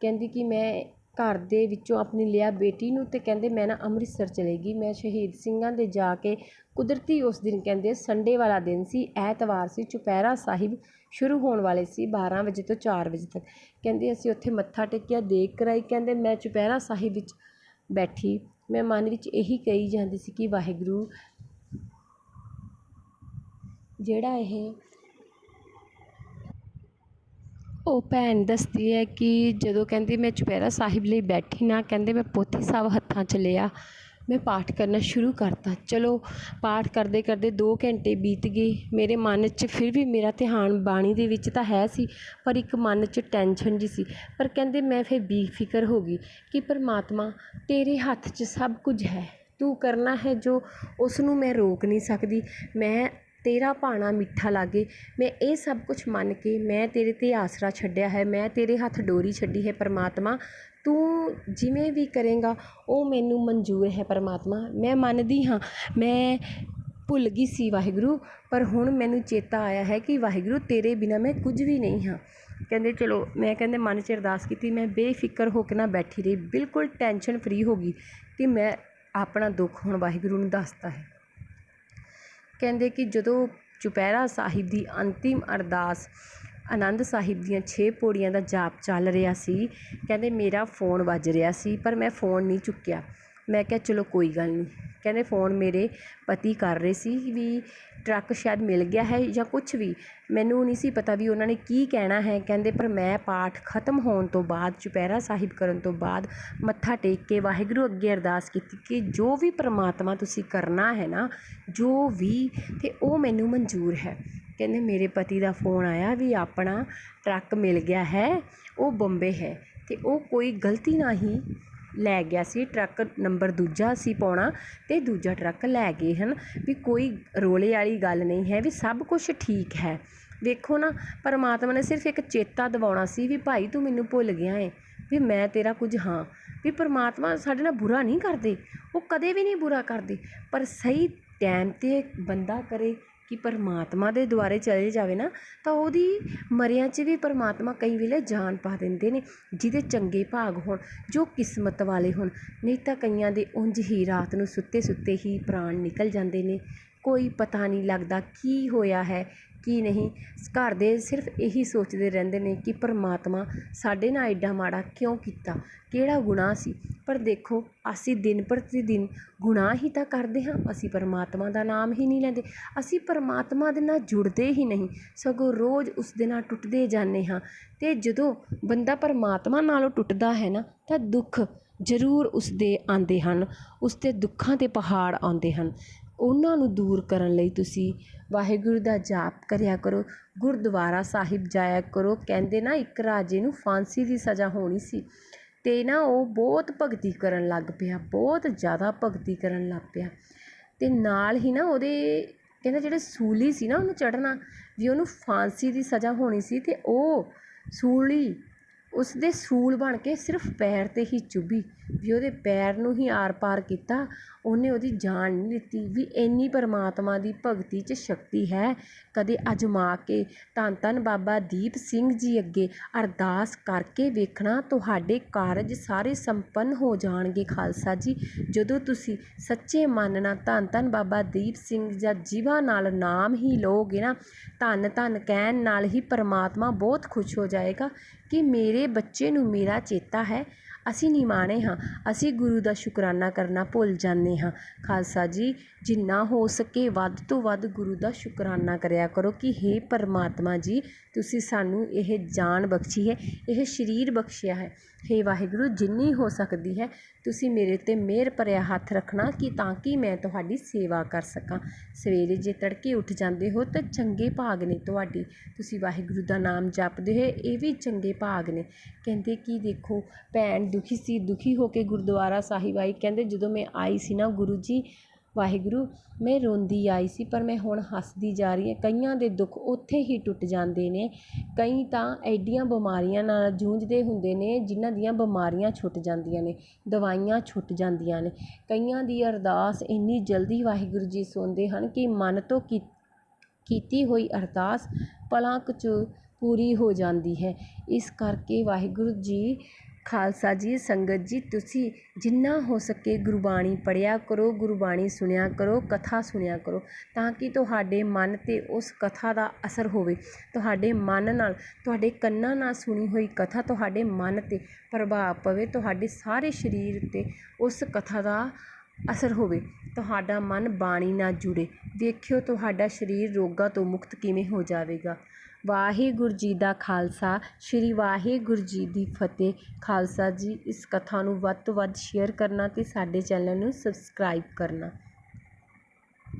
[SPEAKER 1] ਕਹਿੰਦੀ ਕਿ ਮੈਂ ਘਰ ਦੇ ਵਿੱਚੋਂ ਆਪਣੀ ਲਿਆ ਬੇਟੀ ਨੂੰ ਅਤੇ ਕਹਿੰਦੇ ਮੈਂ ਨਾ ਅੰਮ੍ਰਿਤਸਰ ਚਲੇਗੀ ਮੈਂ ਸ਼ਹੀਦ ਸਿੰਘਾਂ ਦੇ ਜਾ ਕੇ ਕੁਦਰਤੀ ਉਸ ਦਿਨ ਕਹਿੰਦੇ ਸੰਡੇ ਵਾਲਾ ਦਿਨ ਸੀ, ਐਤਵਾਰ ਸੀ, ਚੁਪਹਿਰਾ ਸਾਹਿਬ ਸ਼ੁਰੂ ਹੋਣ ਵਾਲੇ ਸੀ 12 ਵਜੇ ਤੋਂ ਚਾਰ ਵਜੇ ਤੱਕ। ਕਹਿੰਦੇ ਅਸੀਂ ਉੱਥੇ ਮੱਥਾ ਟੇਕਿਆ, ਦੇਖ ਕਰਾਈ, ਕਹਿੰਦੇ ਮੈਂ ਚੁਪਹਿਰਾ ਸਾਹਿਬ ਵਿੱਚ ਬੈਠੀ। ਮੈਂ ਮਨ ਵਿੱਚ ਇਹੀ ਕਹੀ ਜਾਂਦੀ ਸੀ ਕਿ ਵਾਹਿਗੁਰੂ ਜਿਹੜਾ ਇਹ ਉਹ ਭੈਣ ਦੱਸਦੀ ਹੈ ਕਿ ਜਦੋਂ ਕਹਿੰਦੀ ਮੈਂ ਚੁਪਹਿਰਾ ਸਾਹਿਬ ਲਈ ਬੈਠੀ ਨਾ, ਕਹਿੰਦੇ ਮੈਂ ਪੋਥੀ ਸਾਹਿਬ ਹੱਥਾਂ 'ਚ ਲਿਆ, ਮੈਂ ਪਾਠ ਕਰਨਾ ਸ਼ੁਰੂ ਕਰਤਾ। ਚਲੋ, ਪਾਠ ਕਰਦੇ ਕਰਦੇ 2 ਘੰਟੇ ਬੀਤ ਗਏ। ਮੇਰੇ ਮਨ 'ਚ ਫਿਰ ਵੀ ਮੇਰਾ ਧਿਆਨ ਬਾਣੀ ਦੇ ਵਿੱਚ ਤਾਂ ਹੈ ਸੀ, ਪਰ ਇੱਕ ਮਨ 'ਚ ਟੈਨਸ਼ਨ ਜੀ ਸੀ। ਪਰ ਕਹਿੰਦੇ ਮੈਂ ਫਿਰ ਬੇਫਿਕਰ ਹੋ ਗਈ ਕਿ ਪਰਮਾਤਮਾ, ਤੇਰੇ ਹੱਥ 'ਚ ਸਭ ਕੁਝ ਹੈ। ਤੂੰ ਕਰਨਾ ਹੈ ਜੋ ਉਸ ਨੂੰ ਮੈਂ ਰੋਕ ਨਹੀਂ ਸਕਦੀ। ਮੈਂ ਤੇਰਾ ਭਾਣਾ ਮਿੱਠਾ ਲਾਗੇ। ਮੈਂ ਇਹ ਸਭ ਕੁਛ ਮੰਨ ਕੇ ਮੈਂ ਤੇਰੇ 'ਤੇ ਆਸਰਾ ਛੱਡਿਆ ਹੈ, ਮੈਂ ਤੇਰੇ ਹੱਥ ਡੋਰੀ ਛੱਡੀ ਹੈ ਪਰਮਾਤਮਾ। ਤੂੰ ਜਿਵੇਂ ਵੀ ਕਰੇਂਗਾ, ਉਹ ਮੈਨੂੰ ਮਨਜ਼ੂਰ ਹੈ ਪਰਮਾਤਮਾ। ਮੈਂ ਮੰਨਦੀ ਹਾਂ, ਮੈਂ ਭੁੱਲ ਗਈ ਸੀ ਵਾਹਿਗੁਰੂ, ਪਰ ਹੁਣ ਮੈਨੂੰ ਚੇਤਾ ਆਇਆ ਹੈ ਕਿ ਵਾਹਿਗੁਰੂ ਤੇਰੇ ਬਿਨਾਂ ਮੈਂ ਕੁਝ ਵੀ ਨਹੀਂ ਹਾਂ। ਕਹਿੰਦੇ, ਚਲੋ। ਮੈਂ ਕਹਿੰਦੇ, ਮਨ 'ਚ ਅਰਦਾਸ ਕੀਤੀ, ਮੈਂ ਬੇਫਿਕਰ ਹੋ ਕੇ ਨਾ ਬੈਠੀ ਰਹੀ। ਬਿਲਕੁਲ ਟੈਨਸ਼ਨ ਫਰੀ ਹੋ ਗਈ ਕਿ ਮੈਂ ਆਪਣਾ ਦੁੱਖ ਹੁਣ ਵਾਹਿਗੁਰੂ ਨੂੰ ਦੱਸਤਾ ਹੈ। ਕਹਿੰਦੇ ਕਿ ਜਦੋਂ ਚੁਪਹਿਰਾ ਸਾਹਿਬ ਦੀ ਅੰਤਿਮ ਅਰਦਾਸ ਆਨੰਦ ਸਾਹਿਬ ਦੀਆਂ ਛੇ ਪੌੜੀਆਂ ਦਾ ਜਾਪ ਚੱਲ ਰਿਹਾ ਸੀ, ਕਹਿੰਦੇ ਮੇਰਾ ਫੋਨ ਵੱਜ ਰਿਹਾ ਸੀ, ਪਰ ਮੈਂ ਫੋਨ ਨਹੀਂ ਚੁੱਕਿਆ। ਮੈਂ ਕਿਹਾ, ਚਲੋ ਕੋਈ ਗੱਲ ਨਹੀਂ। ਕਹਿੰਦੇ ਫੋਨ ਮੇਰੇ ਪਤੀ ਕਰ ਰਹੇ ਸੀ ਵੀ ਟਰੱਕ ਸ਼ਾਇਦ ਮਿਲ ਗਿਆ ਹੈ ਜਾਂ ਕੁਛ ਵੀ। ਮੈਨੂੰ ਨਹੀਂ ਸੀ ਪਤਾ ਵੀ ਉਹਨਾਂ ਨੇ ਕੀ ਕਹਿਣਾ ਹੈ। ਕਹਿੰਦੇ, ਪਰ ਮੈਂ ਪਾਠ ਖਤਮ ਹੋਣ ਤੋਂ ਬਾਅਦ, ਚੁਪਹਿਰਾ ਸਾਹਿਬ ਕਰਨ ਤੋਂ ਬਾਅਦ ਮੱਥਾ ਟੇਕ ਕੇ ਵਾਹਿਗੁਰੂ ਅੱਗੇ ਅਰਦਾਸ ਕੀਤੀ ਕਿ ਜੋ ਵੀ ਪਰਮਾਤਮਾ ਤੁਸੀਂ ਕਰਨਾ ਹੈ ਨਾ, ਜੋ ਵੀ ਅਤੇ ਉਹ ਮੈਨੂੰ ਮਨਜ਼ੂਰ ਹੈ। ਕਹਿੰਦੇ, ਮੇਰੇ ਪਤੀ ਦਾ ਫੋਨ ਆਇਆ ਵੀ ਆਪਣਾ ਟਰੱਕ ਮਿਲ ਗਿਆ ਹੈ, ਉਹ ਬੰਬੇ ਹੈ ਅਤੇ ਉਹ ਕੋਈ ਗਲਤੀ ਨਾਲ ਹੀ ਲੈ ਗਿਆ ਸੀ, ਟਰੱਕ ਨੰਬਰ ਦੂਜਾ ਸੀ ਪਾਉਣਾ ਅਤੇ ਦੂਜਾ ਟਰੱਕ ਲੈ ਗਏ ਹਨ। ਵੀ ਕੋਈ ਰੌਲੇ ਵਾਲੀ ਗੱਲ ਨਹੀਂ ਹੈ, ਵੀ ਸਭ ਕੁਛ ਠੀਕ ਹੈ। ਵੇਖੋ ਨਾ, ਪਰਮਾਤਮਾ ਨੇ ਸਿਰਫ ਇੱਕ ਚੇਤਾ ਦਿਵਾਉਣਾ ਸੀ ਵੀ ਭਾਈ ਤੂੰ ਮੈਨੂੰ ਭੁੱਲ ਗਿਆ ਏ, ਵੀ ਮੈਂ ਤੇਰਾ ਕੁਝ ਹਾਂ। ਵੀ ਪਰਮਾਤਮਾ ਸਾਡੇ ਨਾਲ ਬੁਰਾ ਨਹੀਂ ਕਰਦੇ, ਉਹ ਕਦੇ ਵੀ ਨਹੀਂ ਬੁਰਾ ਕਰਦੇ, ਪਰ ਸਹੀ ਟਾਈਮ 'ਤੇ ਬੰਦਾ ਕਰੇ ਕਿ ਪਰਮਾਤਮਾ ਦੇ ਦੁਆਰੇ ਚਲੇ ਜਾਵੇ ਨਾ, ਤਾਂ ਉਹਦੀ ਮਰਿਆਂ 'ਚ ਵੀ ਪਰਮਾਤਮਾ ਕਈ ਵੇਲੇ ਜਾਨ ਪਾ ਦਿੰਦੇ ਨੇ, ਜਿਹਦੇ ਚੰਗੇ ਭਾਗ ਹੋਣ, ਜੋ ਕਿਸਮਤ ਵਾਲੇ ਹੋਣ, ਨਹੀਂ ਤਾਂ ਕਈਆਂ ਦੇ ਉਂਝ ਹੀ ਰਾਤ ਨੂੰ ਸੁੱਤੇ ਸੁੱਤੇ ਹੀ ਪ੍ਰਾਣ ਨਿਕਲ ਜਾਂਦੇ ਨੇ। ਕੋਈ ਪਤਾ ਨਹੀਂ ਲੱਗਦਾ ਕੀ ਹੋਇਆ ਹੈ ਕੀ ਨਹੀਂ। ਘਰ ਦੇ ਸਿਰਫ ਇਹੀ ਸੋਚਦੇ ਰਹਿੰਦੇ ਨੇ ਕਿ ਪਰਮਾਤਮਾ ਸਾਡੇ ਨਾਲ ਐਡਾ ਮਾੜਾ ਕਿਉਂ ਕੀਤਾ? ਕਿਹੜਾ ਗੁਨਾਹ ਸੀ? ਪਰ ਦੇਖੋ, ਅਸੀਂ ਦਿਨ ਪ੍ਰਤੀ ਦਿਨ ਗੁਨਾਹ ਹੀ ਤਾਂ ਕਰਦੇ ਹਾਂ, ਅਸੀਂ ਪਰਮਾਤਮਾ ਦਾ ਨਾਮ ਹੀ ਨਹੀਂ ਲੈਂਦੇ। ਅਸੀਂ ਪਰਮਾਤਮਾ ਦੇ ਨਾਲ ਜੁੜਦੇ ਹੀ ਨਹੀਂ, ਸਗੋਂ ਰੋਜ਼ ਉਸ ਦੇ ਨਾਲ ਟੁੱਟਦੇ ਜਾਂਦੇ ਹਾਂ। ਅਤੇ ਜਦੋਂ ਬੰਦਾ ਪਰਮਾਤਮਾ ਨਾਲੋਂ ਟੁੱਟਦਾ ਹੈ ਨਾ, ਤਾਂ ਦੁੱਖ ਜ਼ਰੂਰ ਉਸਦੇ ਆਉਂਦੇ ਹਨ, ਉਸ 'ਤੇ ਦੁੱਖਾਂ ਦੇ ਪਹਾੜ ਆਉਂਦੇ ਹਨ। ਉਹਨਾਂ ਨੂੰ ਦੂਰ ਕਰਨ ਲਈ ਤੁਸੀਂ ਵਾਹਿਗੁਰੂ ਦਾ ਜਾਪ ਕਰਿਆ ਕਰੋ, ਗੁਰਦੁਆਰਾ ਸਾਹਿਬ ਜਾਇਆ ਕਰੋ। ਕਹਿੰਦੇ ਨਾ, ਇੱਕ ਰਾਜੇ ਨੂੰ ਫਾਂਸੀ ਦੀ ਸਜ਼ਾ ਹੋਣੀ ਸੀ ਅਤੇ ਨਾ ਉਹ ਬਹੁਤ ਭਗਤੀ ਕਰਨ ਲੱਗ ਪਿਆ, ਬਹੁਤ ਜ਼ਿਆਦਾ ਭਗਤੀ ਕਰਨ ਲੱਗ ਪਿਆ। ਅਤੇ ਨਾਲ ਹੀ ਨਾ ਉਹਦੇ, ਕਹਿੰਦਾ ਜਿਹੜੇ ਸੂਲੀ ਸੀ ਨਾ ਉਹਨੂੰ ਚੜ੍ਹਨਾ, ਵੀ ਉਹਨੂੰ ਫਾਂਸੀ ਦੀ ਸਜ਼ਾ ਹੋਣੀ ਸੀ ਅਤੇ ਉਹ ਸੂਲੀ, ਉਸਦੇ ਸੂਲ ਬਣ ਕੇ ਸਿਰਫ ਪੈਰ 'ਤੇ ਹੀ ਚੁੱਭੀ, ਵੀ ਉਹਦੇ ਪੈਰ ਨੂੰ ਹੀ ਆਰ ਪਾਰ ਕੀਤਾ। ਉਹਨੇ ਉਹਦੀ ਜਾਨ ਨਹੀਂ ਦਿੱਤੀ ਵੀ ਇੰਨੀ ਪਰਮਾਤਮਾ ਦੀ ਭਗਤੀ 'ਚ ਸ਼ਕਤੀ ਹੈ। ਕਦੇ ਅਜਮਾ ਕੇ ਧੰਨ ਧੰਨ ਬਾਬਾ ਦੀਪ ਸਿੰਘ ਜੀ ਅੱਗੇ ਅਰਦਾਸ ਕਰਕੇ ਵੇਖਣਾ, ਤੁਹਾਡੇ ਕਾਰਜ ਸਾਰੇ ਸੰਪੰਨ ਹੋ ਜਾਣਗੇ ਖਾਲਸਾ ਜੀ। ਜਦੋਂ ਤੁਸੀਂ ਸੱਚੇ ਮਨ ਨਾਲ ਧੰਨ ਧੰਨ ਬਾਬਾ ਦੀਪ ਸਿੰਘ ਜਾਂ ਜੀਵਾ ਨਾਲ ਨਾਮ ਹੀ ਲਓਗੇ ਨਾ, ਧੰਨ ਧੰਨ ਕਹਿਣ ਨਾਲ ਹੀ ਪਰਮਾਤਮਾ ਬਹੁਤ ਖੁਸ਼ ਹੋ ਜਾਏਗਾ ਕਿ ਮੇਰੇ ਬੱਚੇ ਨੂੰ ਮੇਰਾ ਚੇਤਾ ਹੈ। ਅਸੀਂ ਨਿਮਾਣੇ ਹਾਂ। ਅਸੀਂ ਗੁਰੂ ਦਾ ਸ਼ੁਕਰਾਨਾ ਕਰਨਾ ਭੁੱਲ ਜਾਂਦੇ ਹਾਂ। ਖਾਲਸਾ ਜੀ, ਜਿੰਨਾ ਹੋ ਸਕੇ ਵੱਧ ਤੋਂ ਵੱਧ ਗੁਰੂ ਦਾ ਸ਼ੁਕਰਾਨਾ ਕਰਿਆ ਕਰੋ ਕਿ ਹੇ ਪਰਮਾਤਮਾ ਜੀ, ਤੁਸੀਂ ਸਾਨੂੰ ਇਹ ਜਾਨ ਬਖਸ਼ੀ ਹੈ, ਇਹ ਸਰੀਰ ਬਖਸ਼ਿਆ ਹੈ। ਹੇ ਵਾਹਿਗੁਰੂ, ਜਿੰਨੀ ਹੋ ਸਕਦੀ ਹੈ, ਤੁਸੀਂ ਮੇਰੇ 'ਤੇ ਮਿਹਰ ਭਰਿਆ ਹੱਥ ਰੱਖਣਾ ਕਿ ਤਾਂ ਕਿ ਮੈਂ ਤੁਹਾਡੀ ਸੇਵਾ ਕਰ ਸਕਾਂ। ਸਵੇਰੇ ਜੇ ਤੜਕੇ ਉੱਠ ਜਾਂਦੇ ਹੋ ਤਾਂ ਚੰਗੇ ਭਾਗ ਨੇ ਤੁਹਾਡੀ। ਤੁਸੀਂ ਵਾਹਿਗੁਰੂ ਦਾ ਨਾਮ ਜਪਦੇ ਹੋ, ਇਹ ਵੀ ਚੰਗੇ ਭਾਗ ਨੇ। ਕਹਿੰਦੇ ਕਿ ਦੇਖੋ, ਭੈਣ ਦੁਖੀ ਸੀ, ਦੁਖੀ ਹੋ ਕੇ ਗੁਰਦੁਆਰਾ ਸਾਹਿਬ ਆਈ। ਕਹਿੰਦੇ ਜਦੋਂ ਮੈਂ ਆਈ ਸੀ ਨਾ ਗੁਰੂ ਜੀ ਵਾਹਿਗੁਰੂ, ਮੈਂ ਰੋਂਦੀ ਆਈ ਸੀ, ਪਰ ਮੈਂ ਹੁਣ ਹੱਸਦੀ ਜਾ ਰਹੀ ਹਾਂ। ਕਈਆਂ ਦੇ ਦੁੱਖ ਉੱਥੇ ਹੀ ਟੁੱਟ ਜਾਂਦੇ ਨੇ। ਕਈ ਤਾਂ ਐਡੀਆਂ ਬਿਮਾਰੀਆਂ ਨਾਲ ਜੂਝਦੇ ਹੁੰਦੇ ਨੇ, ਜਿਨ੍ਹਾਂ ਦੀਆਂ ਬਿਮਾਰੀਆਂ ਛੁੱਟ ਜਾਂਦੀਆਂ ਨੇ, ਦਵਾਈਆਂ ਛੁੱਟ ਜਾਂਦੀਆਂ ਨੇ। ਕਈਆਂ ਦੀ ਅਰਦਾਸ ਇੰਨੀ ਜਲਦੀ ਵਾਹਿਗੁਰੂ ਜੀ ਸੁਣਦੇ ਹਨ ਕਿ ਮਨ ਤੋਂ ਕੀ, ਕੀਤੀ ਹੋਈ ਅਰਦਾਸ ਪਲਾਂ ਕੁ 'ਚ ਪੂਰੀ ਹੋ ਜਾਂਦੀ ਹੈ। ਇਸ ਕਰਕੇ ਵਾਹਿਗੁਰੂ ਜੀ ਖਾਲਸਾ ਜੀ, ਸੰਗਤ ਜੀ, ਤੁਸੀਂ ਜਿੰਨਾ ਹੋ ਸਕੇ ਗੁਰਬਾਣੀ ਪੜ੍ਹਿਆ ਕਰੋ, ਗੁਰਬਾਣੀ ਸੁਣਿਆ ਕਰੋ, ਕਥਾ ਸੁਣਿਆ ਕਰੋ, ਤਾਂ ਕਿ ਤੁਹਾਡੇ ਮਨ 'ਤੇ ਉਸ ਕਥਾ ਦਾ ਅਸਰ ਹੋਵੇ। ਤੁਹਾਡੇ ਮਨ ਨਾਲ, ਤੁਹਾਡੇ ਕੰਨਾਂ ਨਾਲ ਸੁਣੀ ਹੋਈ ਕਥਾ ਤੁਹਾਡੇ ਮਨ 'ਤੇ ਪ੍ਰਭਾਵ ਪਵੇ, ਤੁਹਾਡੇ ਸਾਰੇ ਸਰੀਰ 'ਤੇ ਉਸ ਕਥਾ ਦਾ ਅਸਰ ਹੋਵੇ। ਤੁਹਾਡਾ ਮਨ ਬਾਣੀ ਨਾਲ ਜੁੜੇ। ਵੇਖਿਓ ਤੁਹਾਡਾ ਸਰੀਰ ਰੋਗਾਂ ਤੋਂ ਮੁਕਤ ਕਿਵੇਂ ਹੋ ਜਾਵੇਗਾ। ਵਾਹਿਗੁਰੂ ਜੀ ਦਾ ਖਾਲਸਾ, ਸ਼੍ਰੀ ਵਾਹਿਗੁਰੂ ਜੀ ਦੀ ਫਤਿਹ। ਖਾਲਸਾ ਜੀ, ਇਸ ਕਥਾ ਨੂੰ ਵੱਧ ਤੋਂ ਵੱਧ ਸ਼ੇਅਰ ਕਰਨਾ ਅਤੇ ਸਾਡੇ ਚੈਨਲ ਨੂੰ ਸਬਸਕ੍ਰਾਈਬ ਕਰਨਾ।